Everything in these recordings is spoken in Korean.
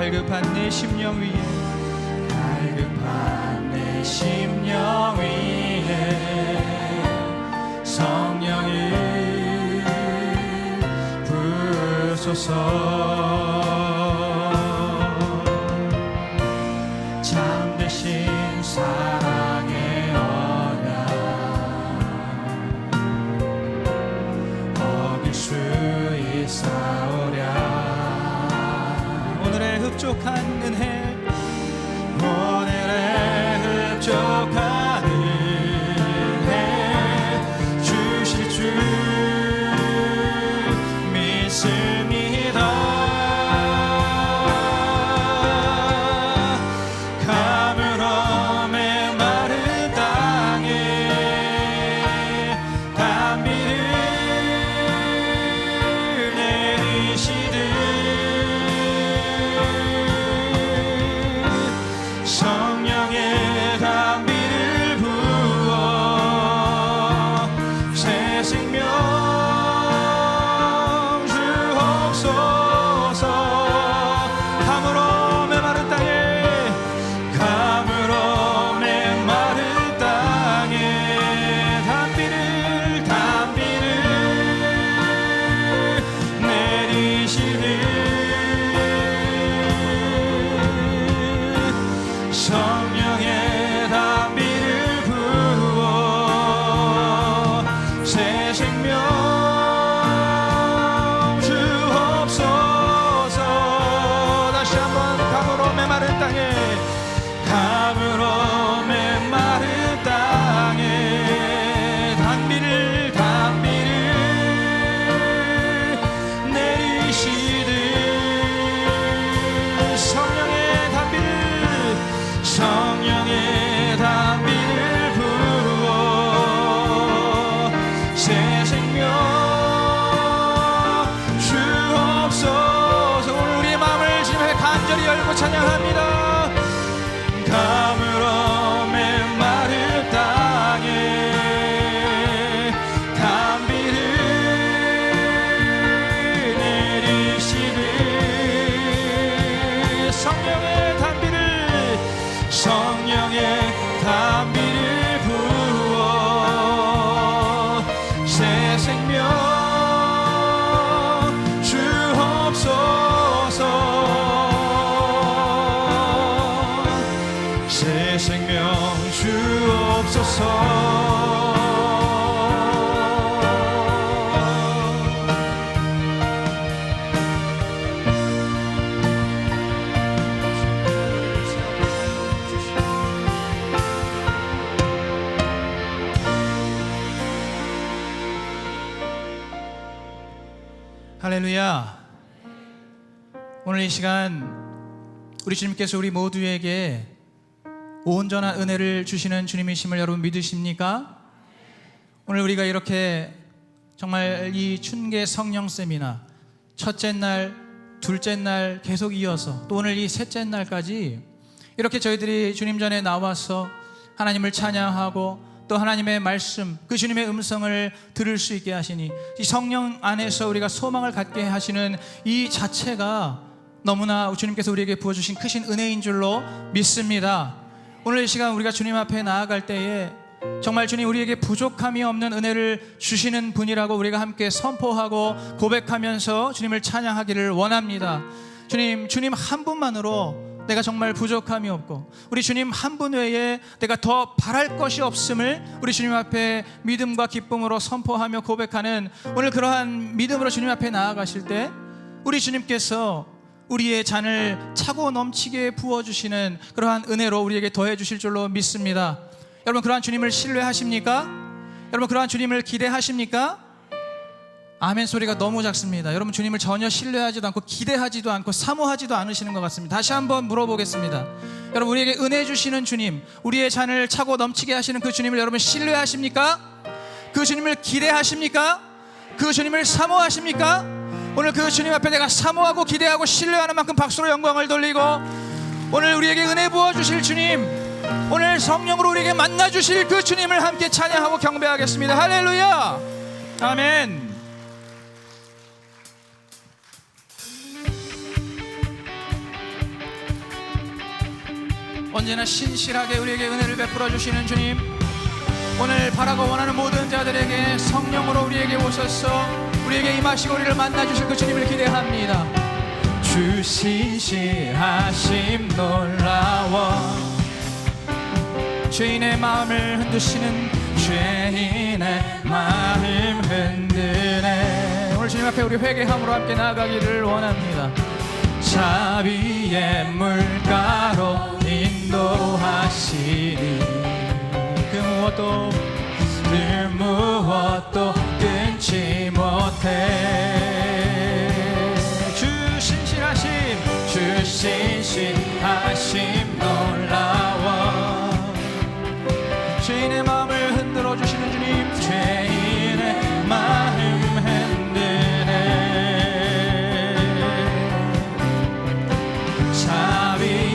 갈급한 내 심령 위에. 갈급한 내 심령 위에. 성령이 부소서. 간절히 열고 찬양합니다. 할렐루야. 오늘 이 시간 우리 주님께서 우리 모두에게 온전한 은혜를 주시는 주님이심을 여러분 믿으십니까? 오늘 우리가 이렇게 정말 이 춘계 성령 세미나 첫째 날, 둘째 날 계속 이어서 또 오늘 이 셋째 날까지 이렇게 저희들이 주님 전에 나와서 하나님을 찬양하고 또 하나님의 말씀, 그 주님의 음성을 들을 수 있게 하시니 이 성령 안에서 우리가 소망을 갖게 하시는 이 자체가 너무나 주님께서 우리에게 부어주신 크신 은혜인 줄로 믿습니다. 오늘 이 시간 우리가 주님 앞에 나아갈 때에 정말 주님 우리에게 부족함이 없는 은혜를 주시는 분이라고 우리가 함께 선포하고 고백하면서 주님을 찬양하기를 원합니다. 주님, 주님 한 분만으로 내가 정말 부족함이 없고 우리 주님 한 분 외에 내가 더 바랄 것이 없음을 우리 주님 앞에 믿음과 기쁨으로 선포하며 고백하는 오늘 그러한 믿음으로 주님 앞에 나아가실 때 우리 주님께서 우리의 잔을 차고 넘치게 부어주시는 그러한 은혜로 우리에게 더해 주실 줄로 믿습니다. 여러분 그러한 주님을 신뢰하십니까? 여러분 그러한 주님을 기대하십니까? 아멘 소리가 너무 작습니다. 여러분 주님을 전혀 신뢰하지도 않고 기대하지도 않고 사모하지도 않으시는 것 같습니다. 다시 한번 물어보겠습니다. 여러분 우리에게 은혜 주시는 주님, 우리의 잔을 차고 넘치게 하시는 그 주님을 여러분 신뢰하십니까? 그 주님을 기대하십니까? 그 주님을 사모하십니까? 오늘 그 주님 앞에 내가 사모하고 기대하고 신뢰하는 만큼 박수로 영광을 돌리고 오늘 우리에게 은혜 부어 주실 주님, 오늘 성령으로 우리에게 만나 주실 그 주님을 함께 찬양하고 경배하겠습니다. 할렐루야. 아멘. 언제나 신실하게 우리에게 은혜를 베풀어 주시는 주님. 오늘 바라고 원하는 모든 자들에게 성령으로 우리에게 오셔서 우리에게 임하시고 우리를 만나 주실 그 주님을 기대합니다. 주 신실하심 놀라워. 죄인의 마음을 흔드시는 죄인의 마음 흔드네. 오늘 주님 앞에 우리 회개함으로 함께 나아가기를 원합니다. 자비의 물가로 인 도하시니 그 무엇도 그 무엇도 끊지 못해. 주 신실하심 주 신실하심 놀라워. 죄인의 마음을 흔들어 주시는 주님 죄인의 마음 흔드네. 자비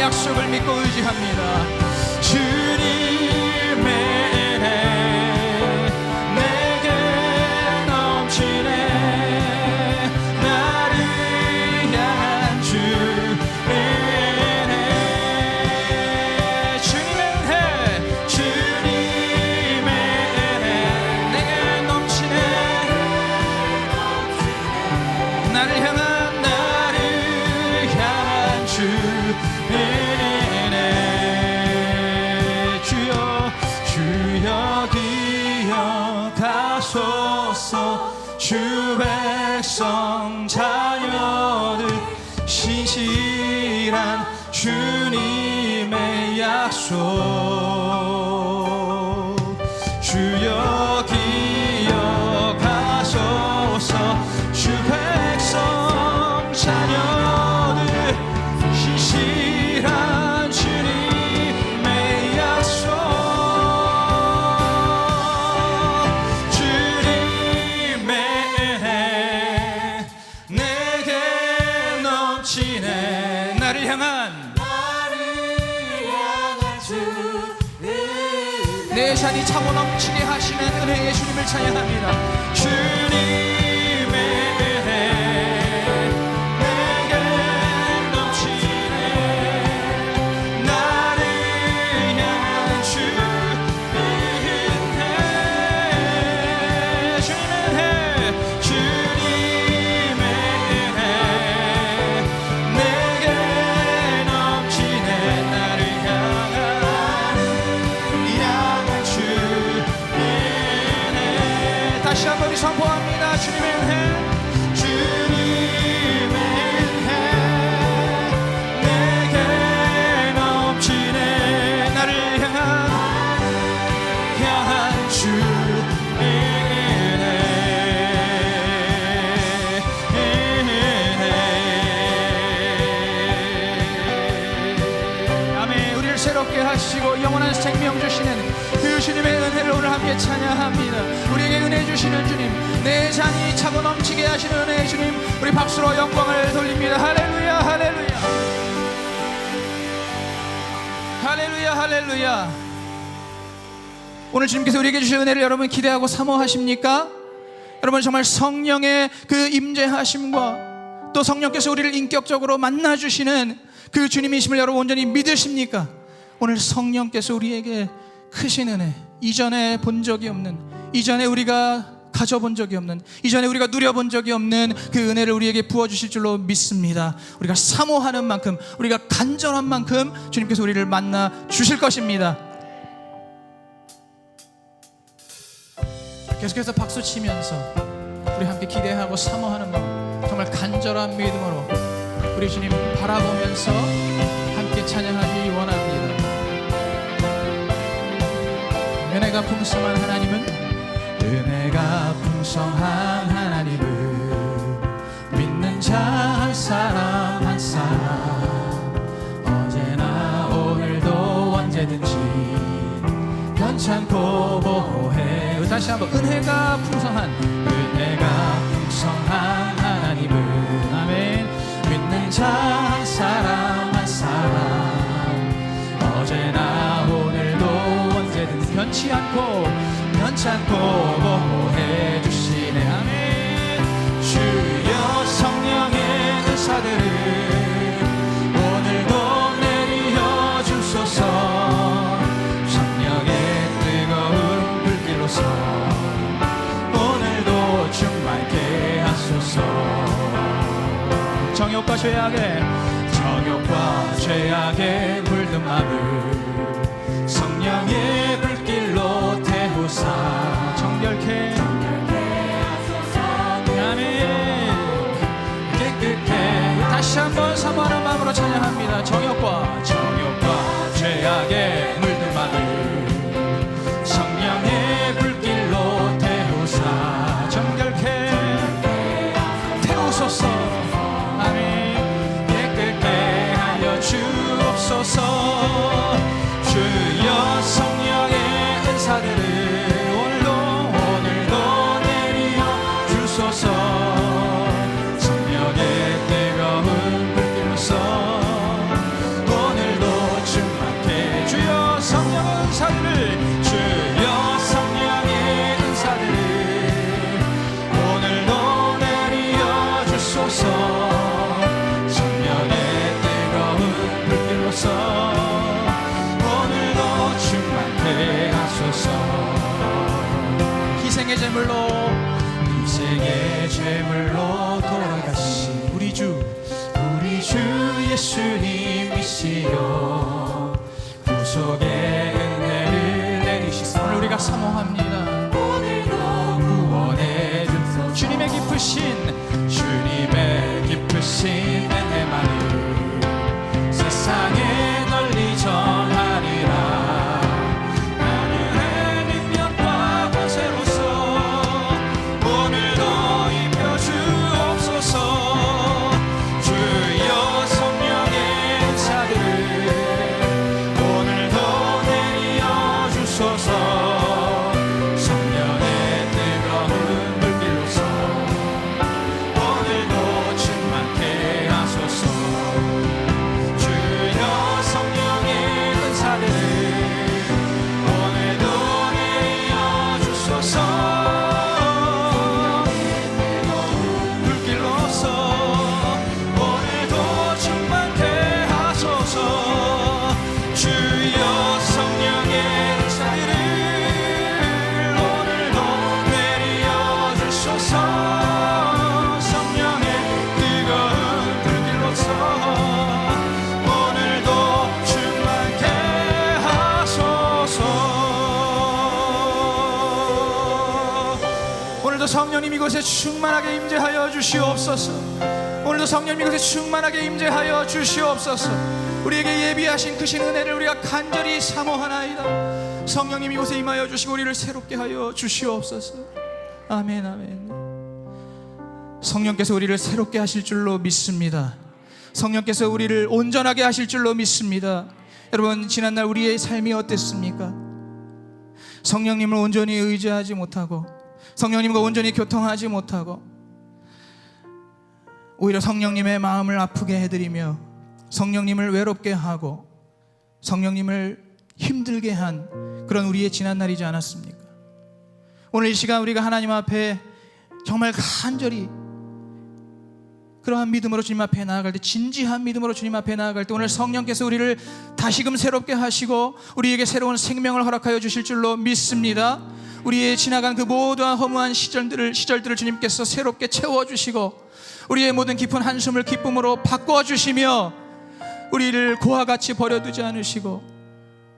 약속을 믿고 의지합니다. 주 진실한 주님의 약속. 찬양합니다 새롭게 하시고 영원한 생명 주시는 그 주님의 은혜를 오늘 함께 찬양합니다 우리에게 은혜 주시는 주님 내 잔이 차고 넘치게 하시는 은혜의 주님 우리 박수로 영광을 돌립니다 할렐루야 할렐루야 할렐루야 할렐루야 오늘 주님께서 우리에게 주신 은혜를 여러분 기대하고 사모하십니까? 여러분 정말 성령의 그 임재하심과 또 성령께서 우리를 인격적으로 만나 주시는 그 주님이심을 여러분 온전히 믿으십니까? 오늘 성령께서 우리에게 크신 은혜 이전에 본 적이 없는 이전에 우리가 가져본 적이 없는 이전에 우리가 누려본 적이 없는 그 은혜를 우리에게 부어 주실 줄로 믿습니다. 우리가 사모하는 만큼 우리가 간절한 만큼 주님께서 우리를 만나 주실 것입니다. 계속해서 박수 치면서 우리 함께 기대하고 사모하는 마음 정말 간절한 믿음으로 우리 주님 바라보면서 함께 찬양하기 원합니다 은혜가 풍성한 하나님은 은혜가 풍성한 하나님은 믿는 자 한 사람 한 사람. 언제나 오늘도 언제든지 변찮고 보호해. 다시 한번 은혜가 풍성한 은혜가 풍성한 하나님은 아멘. 믿는 자 변치 않고 변찮고 보호해 주시네. 아멘. 주여 성령의 은사들을 오늘도 내리어 주소서. 성령의 뜨거운 불길로서. 오늘도 충만케 하소서. 정욕과 죄악에 정욕과 물든 마음 태우사 정결케 아멘. 깨끗해. 다시 한번 사모하는 마음으로 찬양합니다. 정욕과 정욕 깊 오늘도 성령님 이곳에 충만하게 임재하여 주시옵소서. 오늘도 성령님 이곳에 충만하게 임재하여 주시옵소서. 우리에게 예비하신 크신 은혜를 우리가 간절히 사모하나이다. 성령님 이곳에 임하여 주시고 우리를 새롭게 하여 주시옵소서. 아멘 아멘. 성령께서 우리를 새롭게 하실 줄로 믿습니다. 성령께서 우리를 온전하게 하실 줄로 믿습니다. 여러분 지난날 우리의 삶이 어땠습니까? 성령님을 온전히 의지하지 못하고 성령님과 온전히 교통하지 못하고 오히려 성령님의 마음을 아프게 해드리며 성령님을 외롭게 하고 성령님을 힘들게 한 그런 우리의 지난 날이지 않았습니까? 오늘 이 시간 우리가 하나님 앞에 정말 간절히 그러한 믿음으로 주님 앞에 나아갈 때 진지한 믿음으로 주님 앞에 나아갈 때 오늘 성령께서 우리를 다시금 새롭게 하시고 우리에게 새로운 생명을 허락하여 주실 줄로 믿습니다. 우리의 지나간 그 모든 허무한 시절들을 시절들을 주님께서 새롭게 채워 주시고 우리의 모든 깊은 한숨을 기쁨으로 바꿔 주시며 우리를 고와 같이 버려두지 않으시고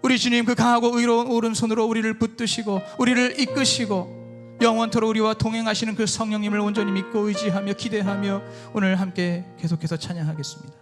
우리 주님 그 강하고 의로운 오른손으로 우리를 붙드시고 우리를 이끄시고 영원토록 우리와 동행하시는 그 성령님을 온전히 믿고 의지하며 기대하며 오늘 함께 계속해서 찬양하겠습니다.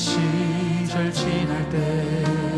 시절 지날 때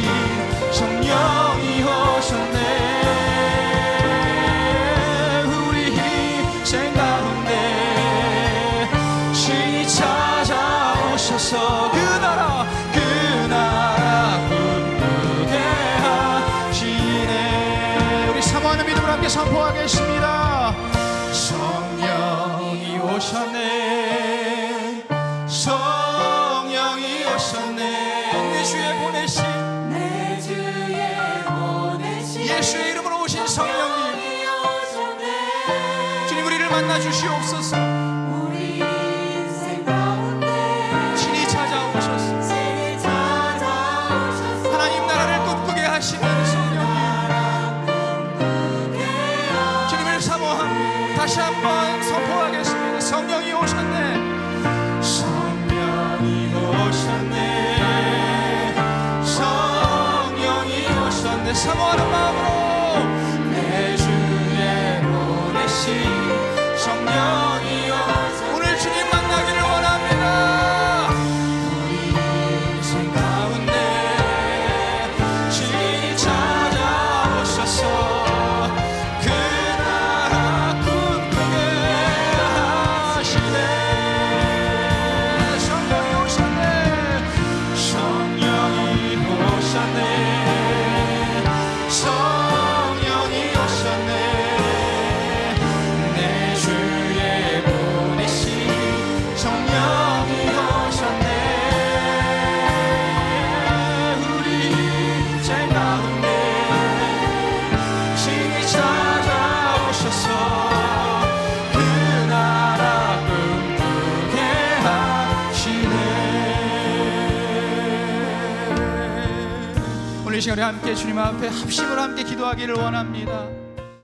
breathe Sen acı şey olsasın. 주님 앞에 합심을 함께 기도하기를 원합니다.